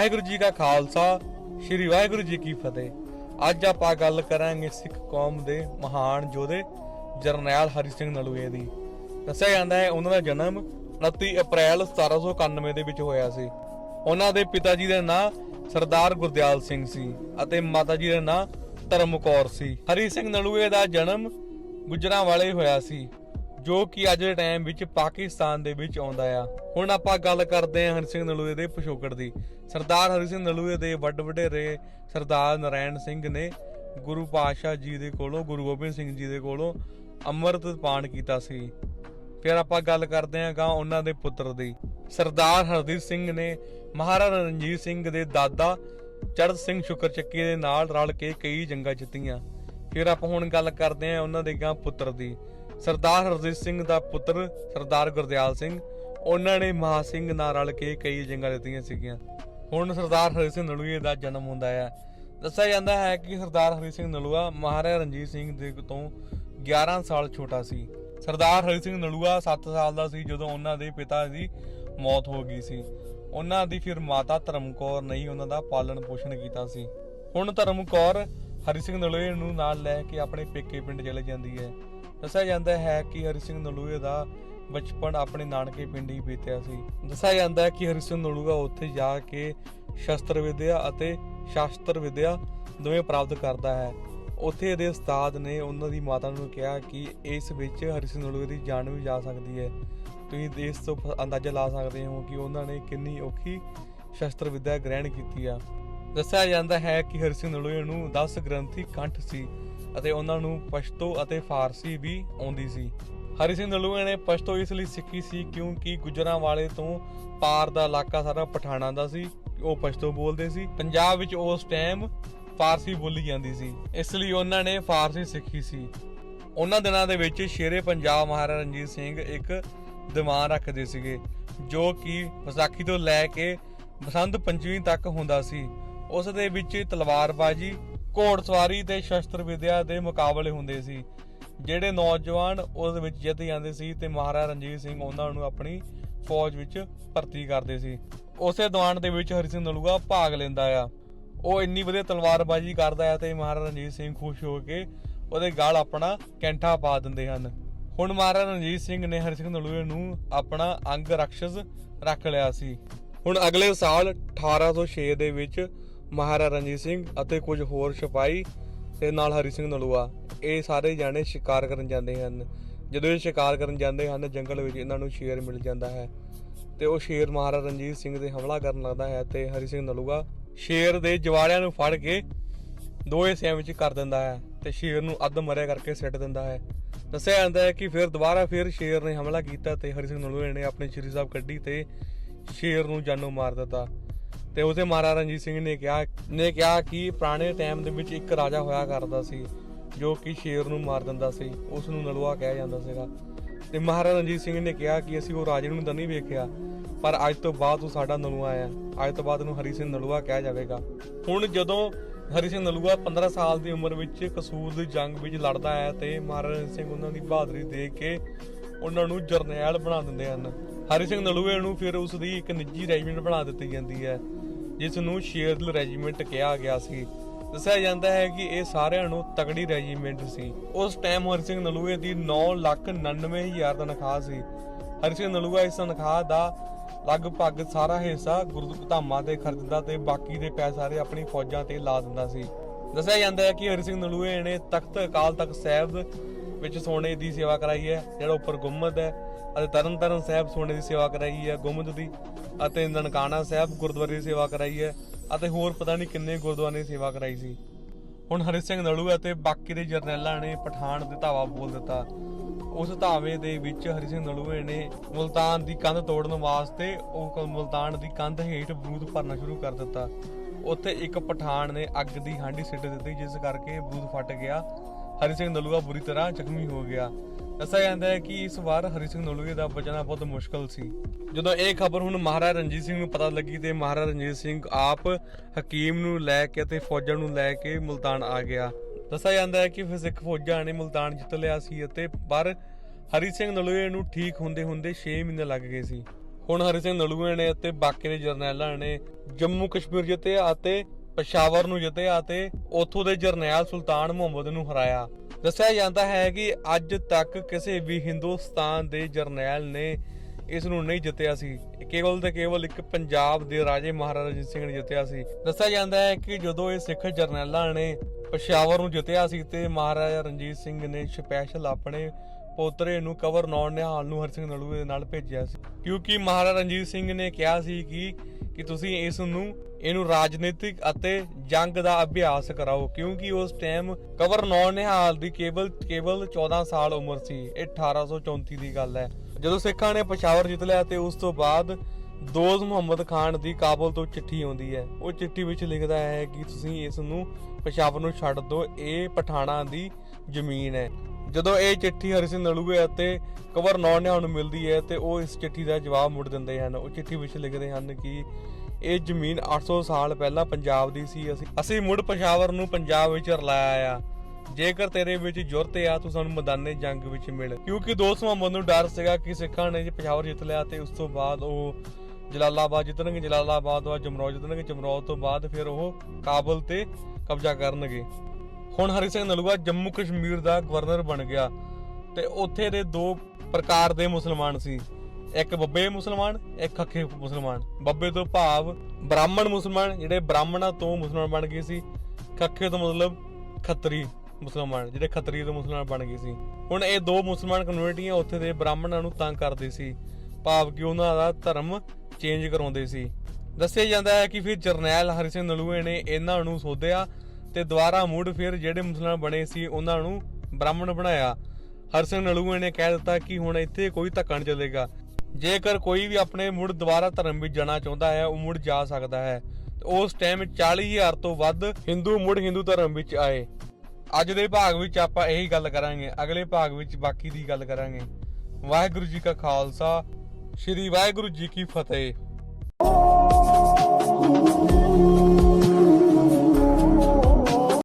ਵਾਹਿਗੁਰੂ ਜੀ ਕਾ ਖਾਲਸਾ, ਸ੍ਰੀ ਵਾਹਿਗੁਰੂ ਜੀ ਕੀ ਫਤਿਹ। ਅੱਜ ਆਪਾਂ ਗੱਲ ਕਰਾਂਗੇ ਸਿੱਖ ਕੌਮ ਦੇ ਮਹਾਨ ਯੋਧੇ, ਜਰਨੈਲ ਹਰੀ ਸਿੰਘ ਨਲੂਏ ਦੀ। ਦੱਸਿਆ ਜਾਂਦਾ ਹੈ, ਉਹਨਾਂ ਦਾ ਜਨਮ 29 ਅਪ੍ਰੈਲ 1791 ਦੇ ਵਿੱਚ ਹੋਇਆ ਸੀ। ਉਹਨਾਂ ਦੇ ਪਿਤਾ ਜੀ ਦਾ ਨਾਂ ਸਰਦਾਰ ਗੁਰਦਿਆਲ ਸਿੰਘ ਸੀ ਅਤੇ ਮਾਤਾ ਜੀ ਦਾ ਨਾਂ ਧਰਮ ਕੌਰ ਸੀ। ਹਰੀ ਸਿੰਘ ਨਲੂਏ ਦਾ ਜਨਮ ਗੁਜਰਾਂਵਾਲੇ ਹੋਇਆ ਸੀ। ਜੋ ਕਿ ਅੱਜ ਦੇ ਟਾਈਮ ਵਿੱਚ ਪਾਕਿਸਤਾਨ ਦੇ ਵਿੱਚ ਆਉਂਦਾ ਆ। ਹੁਣ ਆਪਾਂ ਗੱਲ ਕਰਦੇ ਹਾਂ ਹਰੀ ਸਿੰਘ ਨਲੂਏ ਦੇ ਪਿਛੋਕੜ ਦੀ। ਸਰਦਾਰ ਹਰੀ ਸਿੰਘ ਨਲੂਏ ਦੇ ਵੱਡ ਵਡੇਰੇ ਸਰਦਾਰ ਨਰਾਇਣ ਸਿੰਘ ਨੇ ਗੁਰੂ ਪਾਤਸ਼ਾਹ ਜੀ ਦੇ ਕੋਲੋਂ, ਗੁਰੂ ਗੋਬਿੰਦ ਸਿੰਘ ਜੀ ਦੇ ਕੋਲੋਂ ਅੰਮ੍ਰਿਤ ਪਾਨ ਕੀਤਾ ਸੀ। ਫਿਰ ਆਪਾਂ ਗੱਲ ਕਰਦੇ ਹਾਂ ਗਾ ਉਹਨਾਂ ਦੇ ਪੁੱਤਰ ਦੀ। ਸਰਦਾਰ ਹਰਦੀਪ ਸਿੰਘ ਨੇ ਮਹਾਰਾਜਾ ਰਣਜੀਤ ਸਿੰਘ ਦੇ ਦਾਦਾ ਚੜ੍ਹਤ ਸਿੰਘ ਸ਼ੁਕਰ ਚੱਕੀ ਦੇ ਨਾਲ ਰਲ ਕੇ ਕਈ ਜੰਗਾਂ ਜਿੱਤੀਆਂ। ਫਿਰ ਆਪਾਂ ਹੁਣ ਗੱਲ ਕਰਦੇ ਹਾਂ ਉਹਨਾਂ ਦੇ ਗਾਂ ਪੁੱਤਰ ਦੀ। ਸਰਦਾਰ ਹਰਜੀਤ ਸਿੰਘ ਦਾ ਪੁੱਤਰ ਸਰਦਾਰ ਗੁਰਦਿਆਲ ਸਿੰਘ, ਉਹਨਾਂ ਨੇ ਮਹਾ ਸਿੰਘ ਨਾਲ ਰਲ ਕੇ ਕਈ ਜੰਗਾਂ ਦਿੱਤੀਆਂ ਸੀਗੀਆਂ। ਹੁਣ ਸਰਦਾਰ ਹਰੀ ਸਿੰਘ ਨਲੂਏ ਦਾ ਜਨਮ ਹੁੰਦਾ ਹੈ ਦੱਸਿਆ ਜਾਂਦਾ ਹੈ ਕਿ ਸਰਦਾਰ ਹਰੀ ਸਿੰਘ ਨਲੂਆ ਮਹਾਰਾਜਾ ਰਣਜੀਤ ਸਿੰਘ ਦੇ ਤੋਂ 11 ਸਾਲ ਛੋਟਾ ਸੀ। ਸਰਦਾਰ ਹਰੀ ਸਿੰਘ ਨਲੂਆ 7 ਸਾਲ ਦਾ ਸੀ ਜਦੋਂ ਉਹਨਾਂ ਦੇ ਪਿਤਾ ਦੀ ਮੌਤ ਹੋ ਗਈ ਸੀ। ਉਹਨਾਂ ਦੀ ਫਿਰ ਮਾਤਾ ਧਰਮ ਕੌਰ ਨੇ ਹੀ ਉਹਨਾਂ ਦਾ ਪਾਲਣ ਪੋਸ਼ਣ ਕੀਤਾ ਸੀ। ਹੁਣ ਧਰਮ ਕੌਰ ਹਰੀ ਸਿੰਘ ਨਲੂਏ ਨੂੰ ਨਾਲ ਲੈ ਕੇ ਆਪਣੇ ਪੇਕੇ ਪਿੰਡ ਚਲੇ ਜਾਂਦੀ ਹੈ। ਦੱਸਿਆ ਜਾਂਦਾ ਹੈ ਕਿ ਹਰੀ ਸਿੰਘ ਨਲੂਏ ਦਾ ਬਚਪਨ ਆਪਣੇ ਨਾਨਕੇ ਪਿੰਡ ਹੀ ਬੀਤਿਆ ਸੀ। ਦੱਸਿਆ ਜਾਂਦਾ ਹੈ ਕਿ ਹਰੀ ਸਿੰਘ ਨਲੂਆ ਉੱਥੇ ਜਾ ਕੇ ਸ਼ਸਤਰ ਵਿਦਿਆ ਅਤੇ ਸ਼ਾਸਤਰ ਵਿਦਿਆ ਦੋਵੇਂ ਪ੍ਰਾਪਤ ਕਰਦਾ ਹੈ। ਉੱਥੇ ਦੇ ਉਸਤਾਦ ਨੇ ਉਹਨਾਂ ਦੀ ਮਾਤਾ ਨੂੰ ਕਿਹਾ ਕਿ ਇਸ ਵਿੱਚ ਹਰੀ ਸਿੰਘ ਨਲੂਏ ਦੀ ਜਾਨ ਵੀ ਜਾ ਸਕਦੀ ਹੈ। ਤੁਸੀਂ ਇਸ ਤੋਂ ਅੰਦਾਜ਼ਾ ਲਾ ਸਕਦੇ ਹੋ ਕਿ ਉਹਨਾਂ ਨੇ ਕਿੰਨੀ ਔਖੀ ਸ਼ਸਤਰ ਵਿਦਿਆ ਗ੍ਰਹਿਣ ਕੀਤੀ ਆ। ਦੱਸਿਆ ਜਾਂਦਾ ਹੈ ਕਿ ਹਰੀ ਸਿੰਘ ਨਲੂਏ ਨੂੰ 10 ਗ੍ਰੰਥੀ ਕੰਠ ਸੀ। ਅਤੇ ਉਹਨਾਂ ਨੂੰ ਪਸ਼ਤੋ ਅਤੇ ਫਾਰਸੀ ਵੀ ਆਉਂਦੀ ਸੀ। ਹਰੀ ਸਿੰਘ ਨਲੂਏ ਨੇ ਪਸ਼ਤੋ ਇਸ ਲਈ ਸਿੱਖੀ ਸੀ ਕਿਉਂਕਿ ਗੁਜਰਾਂਵਾਲੇ ਤੋਂ ਪਾਰ ਦਾ ਇਲਾਕਾ ਸਾਰਾ ਪਠਾਣਾ ਦਾ ਸੀ, ਉਹ ਪਸ਼ਤੋ ਬੋਲਦੇ ਸੀ। ਪੰਜਾਬ ਵਿੱਚ ਉਸ ਟਾਈਮ ਫਾਰਸੀ ਬੋਲੀ ਜਾਂਦੀ ਸੀ। ਇਸ ਲਈ ਉਹਨਾਂ ਨੇ ਫਾਰਸੀ ਸਿੱਖੀ ਸੀ। ਉਹਨਾਂ ਦਿਨਾਂ ਦੇ ਵਿੱਚ ਸ਼ੇਰੇ ਪੰਜਾਬ ਮਹਾਰਾਜਾ ਰਣਜੀਤ ਸਿੰਘ ਇੱਕ ਦੀਵਾਨ ਰੱਖਦੇ ਸੀਗੇ, ਜੋ ਕਿ ਵਿਸਾਖੀ ਤੋਂ ਲੈ ਕੇ ਬਸੰਤ ਪੰਚਮੀ ਤੱਕ ਹੁੰਦਾ ਸੀ। ਉਸ ਦੇ ਵਿੱਚ ਤਲਵਾਰਬਾਜ਼ੀ ਘੋੜਸਵਾਰੀ ਤੇ ਸ਼ਸਤਰ ਵਿਦਿਆ ਦੇ ਮੁਕਾਬਲੇ ਹੁੰਦੇ ਸੀ। ਜਿਹੜੇ ਨੌਜਵਾਨ ਉਸ ਵਿੱਚ ਜਿੱਤ ਜਾਂਦੇ ਸੀ ਤੇ ਮਹਾਰਾਜਾ ਰਣਜੀਤ ਸਿੰਘ ਉਹਨਾਂ ਨੂੰ ਆਪਣੀ ਫੌਜ ਵਿੱਚ ਭਰਤੀ ਕਰਦੇ ਸੀ। ਉਸੇ ਦੀਵਾਨ ਦੇ ਵਿੱਚ ਹਰੀ ਸਿੰਘ ਨਲੂਆ ਭਾਗ ਲੈਂਦਾ ਆ। ਉਹ ਇੰਨੀ ਵਧੀਆ ਤਲਵਾਰਬਾਜ਼ੀ ਕਰਦਾ ਆ ਤੇ ਮਹਾਰਾਜਾ ਰਣਜੀਤ ਸਿੰਘ ਖੁਸ਼ ਹੋ ਕੇ ਉਹਦੇ ਗਾਲ ਆਪਣਾ ਕੈਂਠਾ ਪਾ ਦਿੰਦੇ ਹਨ। ਹੁਣ ਮਹਾਰਾਜਾ ਰਣਜੀਤ ਸਿੰਘ ਨੇ ਹਰੀ ਸਿੰਘ ਨਲੂਏ ਨੂੰ ਆਪਣਾ ਅੰਗ ਰਾਖਸ਼ ਰੱਖ ਲਿਆ ਸੀ। ਹੁਣ ਅਗਲੇ ਸਾਲ 1806 ਦੇ ਵਿੱਚ ਮਹਾਰਾਜਾ ਰਣਜੀਤ ਸਿੰਘ ਅਤੇ ਕੁਝ ਹੋਰ ਸਿਪਾਹੀ ਤੇ ਨਾਲ ਹਰੀ ਸਿੰਘ ਨਲੂਆ। ਇਹ ਸਾਰੇ ਜਾਣੇ ਸ਼ਿਕਾਰ ਕਰਨ ਜਾਂਦੇ ਹਨ। ਜਦੋਂ ਇਹ ਸ਼ਿਕਾਰ ਕਰਨ ਜਾਂਦੇ ਹਨ, ਜੰਗਲ ਵਿੱਚ ਇਹਨਾਂ ਨੂੰ ਸ਼ੇਰ ਮਿਲ ਜਾਂਦਾ ਹੈ ਤੇ ਉਹ ਸ਼ੇਰ ਮਹਾਰਾਜਾ ਰਣਜੀਤ ਸਿੰਘ ਦੇ ਹਮਲਾ ਕਰਨ ਲੱਗਦਾ ਹੈ ਤੇ ਹਰੀ ਸਿੰਘ ਨਲੂਆ ਸ਼ੇਰ ਦੇ ਜਵਾੜਿਆਂ ਨੂੰ ਫੜ ਕੇ ਦੋ ਹਿੱਸਿਆਂ ਵਿੱਚ ਕਰ ਦਿੰਦਾ ਹੈ ਤੇ ਸ਼ੇਰ ਨੂੰ ਅੱਧ ਮਰਿਆ ਕਰਕੇ ਸਿੱਟ ਦਿੰਦਾ ਹੈ। ਦੱਸਿਆ ਜਾਂਦਾ ਹੈ ਕਿ ਫਿਰ ਦੁਬਾਰਾ ਫਿਰ ਸ਼ੇਰ ਨੇ ਹਮਲਾ ਕੀਤਾ ਤੇ ਹਰੀ ਸਿੰਘ ਨਲੂਏ ਨੇ ਆਪਣੀ ਸ਼੍ਰੀ ਸਾਹਿਬ ਕੱਢੀ ਤੇ ਸ਼ੇਰ ਨੂੰ ਜਾਨੋਂ ਮਾਰ ਦਿੱਤਾ। ਤੇ ਉਸੇ ਮਹਾਰਾਜਾ ਰਣਜੀਤ ਸਿੰਘ ਨੇ ਕਿਹਾ ਨੇ ਕਿਹਾ ਕਿ ਪੁਰਾਣੇ ਟਾਈਮ ਦੇ ਵਿੱਚ ਇੱਕ ਰਾਜਾ ਹੋਇਆ ਕਰਦਾ ਸੀ, ਜੋ ਕਿ ਸ਼ੇਰ ਨੂੰ ਮਾਰ ਦਿੰਦਾ ਸੀ ਉਸ ਨੂੰ ਨਲੂਆ ਕਿਹਾ ਜਾਂਦਾ ਸੀਗਾ। ਤੇ ਮਹਾਰਾਜਾ ਰਣਜੀਤ ਸਿੰਘ ਨੇ ਕਿਹਾ ਕਿ ਅਸੀਂ ਉਹ ਰਾਜੇ ਨੂੰ ਤਾਂ ਨਹੀਂ ਵੇਖਿਆ, ਪਰ ਅੱਜ ਤੋਂ ਬਾਅਦ ਉਹ ਸਾਡਾ ਨਲੂਆ ਆ ਅੱਜ ਤੋਂ ਬਾਅਦ ਉਹਨੂੰ ਹਰੀ ਸਿੰਘ ਨਲੂਆ ਕਿਹਾ ਜਾਵੇਗਾ। ਹੁਣ ਜਦੋਂ ਹਰੀ ਸਿੰਘ ਨਲੂਆ 15 ਸਾਲ ਦੀ ਉਮਰ ਵਿੱਚ ਕਸੂਰ ਦੀ ਜੰਗ ਵਿੱਚ ਲੜਦਾ ਹੈ ਤੇ ਮਹਾਰਾਜਾ ਰਣਜੀਤ ਸਿੰਘ ਉਹਨਾਂ ਦੀ ਬਹਾਦਰੀ ਦੇਖ ਕੇ ਉਹਨਾਂ ਨੂੰ ਜਰਨੈਲ ਬਣਾ ਦਿੰਦੇ ਹਨ। ਹਰੀ ਸਿੰਘ ਨਲੂਏ ਨੂੰ ਫਿਰ ਉਸ ਦੀ ਇੱਕ ਨਿੱਜੀ ਰੈਜੀਮੈਂਟ ਬਣਾ ਦਿੱਤੀ ਜਾਂਦੀ ਹੈ। ਜਿਸ ਨੂੰ ਸ਼ੇਰਦਲ ਰੈਜੀਮੈਂਟ ਕਿਹਾ ਗਿਆ ਸੀ। ਦੱਸਿਆ ਜਾਂਦਾ ਹੈ ਕਿ ਇਹ ਸਾਰਿਆਂ ਨੂੰ ਤਕੜੀ ਰੈਜੀਮੈਂਟ ਸੀ। ਉਸ ਟਾਈਮ ਹਰੀ ਸਿੰਘ ਨਲੂਏ ਦੀ 999000 ਤਨਖਾਹ ਸੀ। ਹਰੀ ਸਿੰਘ ਨਲੂਆ ਇਸ ਤਨਖਾਹ ਦਾ ਲਗਭਗ ਸਾਰਾ ਹਿੱਸਾ ਗੁਰਦੁਆਰਾਂ ਤੇ ਖਰਚਦਾ ਤੇ ਬਾਕੀ ਦੇ ਪੈਸੇ ਸਾਰੇ ਆਪਣੀ ਫੌਜਾਂ ਤੇ ਲਾ ਦਿੰਦਾ ਸੀ। ਦੱਸਿਆ ਜਾਂਦਾ ਹੈ ਕਿ ਹਰੀ ਸਿੰਘ ਨਲੂਏ ਨੇ ਤਖਤ ਅਕਾਲ ਤਖਤ ਸਾਹਿਬ ਵਿੱਚ ਸੋਨੇ ਦੀ ਸੇਵਾ ਕਰਾਈ ਹੈ, ਜਿਹੜਾ ਉੱਪਰ ਗੁੰਮਦ ਹੈ ਅਤੇ ਤਰਨਤਾਰਨ ਸਾਹਿਬ ਸੋਨੇ ਦੀ ਸੇਵਾ ਕਰਾਈ ਹੈ ਗੁੰਮਦ ਦੀ। ਅਤੇ ਨਨਕਾਣਾ ਸਾਹਿਬ ਗੁਰਦੁਆਰੇ ਦੀ ਸੇਵਾ ਕਰਾਈ ਹੈ ਅਤੇ ਹੋਰ ਪਤਾ ਨਹੀਂ ਕਿੰਨੇ ਗੁਰਦੁਆਰੇ ਦੀ ਸੇਵਾ ਕਰਾਈ ਸੀ। ਹੁਣ ਹਰੀ ਸਿੰਘ ਨਲੂਆ ਅਤੇ ਬਾਕੀ ਦੇ ਜਰਨੈਲਾਂ ਨੇ ਪਠਾਨ ਦੇ ਧਾਵਾ ਬੋਲ ਦਿੱਤਾ। ਉਸ ਧਾਵੇ ਦੇ ਵਿੱਚ ਹਰੀ ਸਿੰਘ ਨਲੂਏ ਨੇ ਮੁਲਤਾਨ ਦੀ ਕੰਧ ਤੋੜਨ ਵਾਸਤੇ ਉਹ ਕ- ਮੁਲਤਾਨ ਦੀ ਕੰਧ ਹੇਠ ਬਰੂਦ ਭਰਨਾ ਸ਼ੁਰੂ ਕਰ ਦਿੱਤਾ। ਉੱਥੇ ਇੱਕ ਪਠਾਨ ਨੇ ਅੱਗ ਦੀ ਹਾਂਡੀ ਸਿੱਟ ਦਿੱਤੀ, ਜਿਸ ਕਰਕੇ ਬਰੂਦ ਫਟ ਗਿਆ। ਹਰੀ ਸਿੰਘ ਨਲੂਆ ਬੁਰੀ ਤਰ੍ਹਾਂ ਜ਼ਖਮੀ ਹੋ ਗਿਆ। ਦੱਸਿਆ ਜਾਂਦਾ ਹੈ ਕਿ ਇਸ ਵਾਰ ਹਰੀ ਸਿੰਘ ਨਲੂਏ ਦਾ ਬਚਣਾ ਬਹੁਤ ਮੁਸ਼ਕਲ ਸੀ। ਜਦੋਂ ਇਹ ਖਬਰ ਹੁਣ ਮਹਾਰਾਜਾ ਰਣਜੀਤ ਸਿੰਘ ਨੂੰ ਪਤਾ ਲੱਗੀ ਤੇ ਮਹਾਰਾਜਾ ਰਣਜੀਤ ਸਿੰਘ ਆਪ ਹਕੀਮ ਨੂੰ ਲੈ ਕੇ ਤੇ ਫੌਜਾਂ ਨੂੰ ਲੈ ਕੇ ਮੁਲਤਾਨ ਆ ਗਿਆ। ਦੱਸਿਆ ਜਾਂਦਾ ਹੈ ਕਿ ਫਿਰ ਸਿੱਖ ਫੌਜਾਂ ਨੇ ਮੁਲਤਾਨ ਜਿੱਤ ਲਿਆ ਸੀ ਅਤੇ ਪਰ ਹਰੀ ਸਿੰਘ ਨਲੂਏ ਨੂੰ ਠੀਕ ਹੁੰਦੇ ਹੁੰਦੇ 6 ਮਹੀਨੇ ਲੱਗ ਗਏ ਸੀ। ਹੁਣ ਹਰੀ ਸਿੰਘ ਨਲੂਏ ਨੇ ਅਤੇ ਬਾਕੀ ਦੇ ਜਰਨੈਲਾਂ ਨੇ ਜੰਮੂ ਕਸ਼ਮੀਰ ਜਿੱਤਿਆ ਅਤੇ ਪਸ਼ਾਵਰ ਨੂੰ ਜਿੱਤਿਆ ਅਤੇ ਉੱਥੋਂ ਦੇ ਜਰਨੈਲ ਸੁਲਤਾਨ ਮੁਹੰਮਦ ਨੂੰ ਹਰਾਇਆ। ਦੱਸਿਆ ਜਾਂਦਾ ਹੈ ਕਿ ਅੱਜ ਤੱਕ ਕਿਸੇ ਵੀ ਹਿੰਦੁਸਤਾਨ ਦੇ ਜਰਨੈਲ ਨੇ ਇਸ ਨੂੰ ਨਹੀਂ ਜਿੱਤਿਆ ਸੀ। ਕੇਵਲ ਤੇ ਕੇਵਲ ਇੱਕ ਪੰਜਾਬ ਦੇ ਰਾਜੇ ਮਹਾਰਾਜਾ ਰਣਜੀਤ ਸਿੰਘ ਨੇ ਜਿੱਤਿਆ ਸੀ। ਦੱਸਿਆ ਜਾਂਦਾ ਹੈ ਕਿ ਜਦੋਂ ਇਹ ਸਿੱਖ ਜਰਨੈਲਾਂ ਨੇ ਪਸ਼ਾਵਰ ਨੂੰ ਜਿੱਤਿਆ ਸੀ ਤੇ ਮਹਾਰਾਜਾ ਰਣਜੀਤ ਸਿੰਘ ਨੇ ਸਪੈਸ਼ਲ ਆਪਣੇ ਪੋਤਰੇ ਨੂੰ ਕਵਰ ਨੌਨ ਨਿਹਾਲ ਨੂੰ ਹਰ ਨਲੂਏ ਦੇ ਨਾਲ ਭੇਜਿਆ ਸੀ। ਕਿਉਂਕਿ ਮਹਾਰਾਜਾ ਰਣਜੀਤ ਸਿੰਘ ਨੇ ਕਿਹਾ ਸੀ ਕਿ ਕਿ ਤੁਸੀਂ ਇਸ ਨੂੰ, ਇਹਨੂੰ ਰਾਜਨੀਤਿਕ ਅਤੇ ਜੰਗ ਦਾ ਅਭਿਆਸ ਕਰਾਓ, ਕਿਉਂਕਿ ਉਸ ਟਾਈਮ ਕਵਰ ਨੌਨ ਨਿਹਾਲ ਦੀ ਕੇਵਲ ਕੇਵਲ 14 ਸਾਲ ਉਮਰ ਸੀ। ਇਹ 1834 ਦੀ ਗੱਲ ਹੈ। ਜਦੋਂ ਸਿੱਖਾਂ ਨੇ ਪਸ਼ਾਵਰ ਜਿੱਤ ਲਿਆ ਤੇ ਉਸ ਤੋਂ ਬਾਅਦ ਦੋਜ਼ ਮੁਹੰਮਦ ਖਾਨ ਦੀ ਕਾਬਲ ਤੋਂ ਚਿੱਠੀ ਆਉਂਦੀ ਹੈ। ਉਹ ਚਿੱਠੀ ਵਿੱਚ ਲਿਖਦਾ ਹੈ ਕਿ ਤੁਸੀਂ ਇਸ ਨੂੰ ਪਸ਼ਾਵਰ ਨੂੰ ਛੱਡ ਦਿਓ ਇਹ ਪਠਾਣਾ ਦੀ ਜ਼ਮੀਨ ਹੈ। ਜਦੋਂ ਇਹ ਚਿੱਠੀ ਹਰੀ ਸਿੰਘ ਨਲੂਏ ਅਤੇ ਕਵਰ ਨੌਨ ਨੂੰ ਮਿਲਦੀ ਹੈ ਤੇ ਉਹ ਇਸ ਚਿੱਠੀ ਦਾ ਜਵਾਬ ਮੁੜ ਦਿੰਦੇ ਹਨ। ਉਹ ਚਿੱਠੀ ਵਿੱਚ ਲਿਖਦੇ ਹਨ ਕਿ ਇਹ ਜ਼ਮੀਨ 800 ਸਾਲ ਪਹਿਲਾਂ ਪੰਜਾਬ ਦੀ ਸੀ। ਅਸੀਂ ਅਸੀਂ ਮੁੜ ਪਸ਼ਾਵਰ ਨੂੰ ਪੰਜਾਬ ਵਿੱਚ ਰਲਾਇਆ ਆ। ਜੇਕਰ ਤੇਰੇ ਵਿੱਚ ਜੁਰਤ ਆ, ਤੂੰ ਸਾਨੂੰ ਮੈਦਾਨੇ ਜੰਗ ਵਿੱਚ ਮਿਲ। ਕਿਉਂਕਿ ਦੋਸਤ ਮੁਹੰਮਦ ਨੂੰ ਡਰ ਸੀਗਾ ਕਿ ਸਿੱਖਾਂ ਨੇ ਜੇ ਪਸ਼ਾਵਰ ਜਿੱਤ ਲਿਆ ਤੇ ਉਸ ਤੋਂ ਬਾਅਦ ਉਹ ਜਲਾਲਾਬਾਦ ਜਿੱਤਣਗੇ। ਜਲਾਲਾਬਾਦ ਤੋਂ ਬਾਅਦ ਜਿੱਤਣਗੇ। ਜਮਰੌਦ ਤੋਂ ਬਾਅਦ ਫਿਰ ਉਹ ਕਾਬਲ ਤੇ ਕਬਜ਼ਾ ਕਰਨਗੇ। ਹੁਣ ਹਰੀ ਸਿੰਘ ਨਲੂਆ ਜੰਮੂ ਕਸ਼ਮੀਰ ਦਾ ਗਵਰਨਰ ਬਣ ਗਿਆ ਤੇ ਉੱਥੇ ਦੇ ਦੋ ਪ੍ਰਕਾਰ ਦੇ ਮੁਸਲਮਾਨ ਸੀ। ਇੱਕ ਬੱਬੇ ਮੁਸਲਮਾਨ, ਇੱਕ ਖੱਖੇ ਮੁਸਲਮਾਨ। ਬੱਬੇ ਤੋਂ ਭਾਵ ਬ੍ਰਾਹਮਣ ਮੁਸਲਮਾਨ, ਜਿਹੜੇ ਬ੍ਰਾਹਮਣਾਂ ਤੋਂ ਮੁਸਲਮਾਨ ਬਣ ਗਏ ਸੀ। ਖੱਖੇ ਤੋਂ ਮਤਲਬ ਖੱਤਰੀ ਮੁਸਲਮਾਨ, ਜਿਹੜੇ ਖੱਤਰੀ ਤੋਂ ਮੁਸਲਮਾਨ ਬਣ ਗਏ ਸੀ। ਹੁਣ ਇਹ ਦੋ ਮੁਸਲਮਾਨ ਕਮਿਊਨਿਟੀਆਂ ਉੱਥੇ ਦੇ ਬ੍ਰਾਹਮਣਾਂ ਨੂੰ ਤੰਗ ਕਰਦੇ ਸੀ। ਭਾਵ ਕਿ ਉਹਨਾਂ ਦਾ ਧਰਮ ਚੇਂਜ ਕਰਾਉਂਦੇ ਸੀ। ਦੱਸਿਆ ਜਾਂਦਾ ਹੈ ਕਿ ਫਿਰ ਜਰਨੈਲ ਹਰੀ ਸਿੰਘ ਨਲੂਏ ਨੇ ਇਹਨਾਂ ਨੂੰ ਸੋਧਿਆ ਤੇ ਦੁਬਾਰਾ ਮੁੜ ਫਿਰ ਜਿਹੜੇ ਮੁਸਲਮਾਨ ਬਣੇ ਸੀ, ਉਹਨਾਂ ਨੂੰ ਬ੍ਰਾਹਮਣ ਬਣਾਇਆ। ਹਰ ਸਿੰਘ ਨਲੂਏ ਨੇ ਕਹਿ ਦਿੱਤਾ ਕਿ ਹੁਣ ਇੱਥੇ ਕੋਈ ਧੱਕਾ ਨਹੀਂ ਚੱਲੇਗਾ। ਜੇਕਰ ਕੋਈ ਵੀ ਆਪਣੇ ਮੁੜ ਦੁਬਾਰਾ ਧਰਮ ਵਿੱਚ ਜਾਣਾ ਚਾਹੁੰਦਾ ਹੈ, ਉਹ ਮੁੜ ਜਾ ਸਕਦਾ ਹੈ। ਉਸ ਟਾਈਮ 40000 ਤੋਂ ਵੱਧ ਹਿੰਦੂ ਮੁੜ ਹਿੰਦੂ ਧਰਮ ਵਿੱਚ ਆਏ। ਅੱਜ ਦੇ ਭਾਗ ਵਿੱਚ ਆਪਾਂ ਇਹੀ ਗੱਲ ਕਰਾਂਗੇ। ਅਗਲੇ ਭਾਗ ਵਿੱਚ ਬਾਕੀ ਦੀ ਗੱਲ ਕਰਾਂਗੇ। ਵਾਹਿਗੁਰੂ ਜੀ ਕਾ ਖਾਲਸਾ, ਸ੍ਰੀ ਵਾਹਿਗੁਰੂ ਜੀ ਕੀ ਫਤਿਹ।